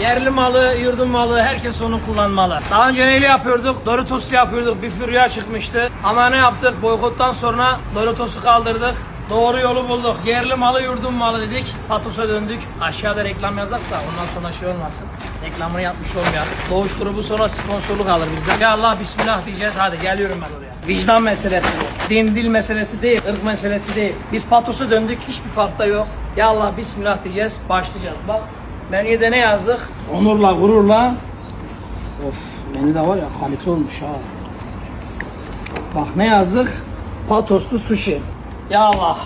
Yerli malı, yurdun malı, herkes onu kullanmalı. Daha önce neyle yapıyorduk? Doritos'u yapıyorduk. Bir furya çıkmıştı. Ama ne yaptık? Boykottan sonra Doritos'u kaldırdık. Doğru yolu bulduk. Yerli malı, yurdun malı dedik. Patos'a döndük. Aşağıda reklam yazak da ondan sonra şey olmasın. Reklamını yapmış olmayalım. Doğuş grubu sonra sponsorluk alır bizden. Ya Allah bismillah diyeceğiz. Hadi geliyorum ben oraya. Vicdan meselesi bu. Din dil meselesi değil, ırk meselesi değil. Biz Patos'a döndük. Hiçbir fark da yok. Ya Allah bismillah diyeceğiz. Başlayacağız. Bak menüde ne yazdık? Onurla, gururla. Of menüde var ya kalite olmuş ha. Bak ne yazdık? Patoslu sushi. Ya Allah.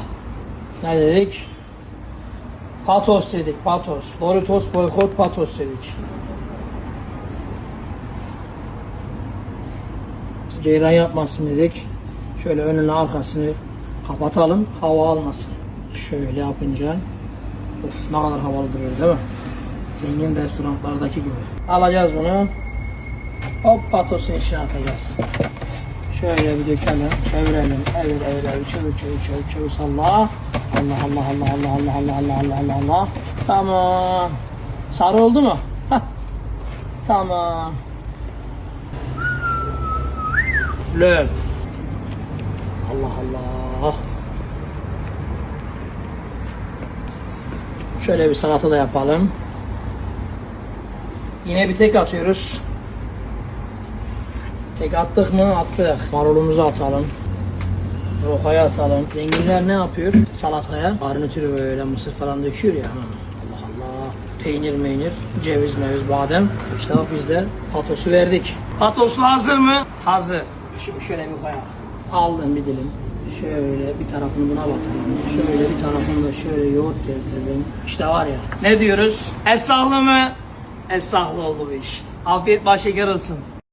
Ne dedik? Patos dedik, patos. Doritos, boykot, patos dedik. Ceyran yapmasın dedik. Şöyle önünü arkasını kapatalım, hava almasın. Şöyle yapınca, of ne kadar havalı duruyor değil mi? Zengin restoranlardaki gibi. Alacağız bunu. Hop patosun içine atacağız. Şöyle bir dökelim, çevirelim, evir evir evir, çevir çevir çevir çevir salla. Allah Allah Allah Allah Allah Allah Allah Allah Allah Allah. Tamam. Sarı oldu mu? Hah. Tamam. Löp. Allah Allah. Şöyle bir salata da yapalım. Yine bir tek atıyoruz. Tek attık mı? Attık. Marulumuzu atalım. Rokayı atalım. Zenginler ne yapıyor? Salataya garnitürü böyle mısır falan döküyor ya. Allah Allah. Peynir meynir, ceviz meviz, badem. İşte bak biz de patosu verdik. Patosu hazır mı? Hazır. Şimdi şöyle bir koyalım. Aldım bir dilim. Şöyle bir tarafını buna batalım. Şöyle bir tarafını da şöyle yoğurt gezdirdim. İşte var ya. Ne diyoruz? Esahlı mı? Esahlı oldu iş. Afiyet baş şeker olsun.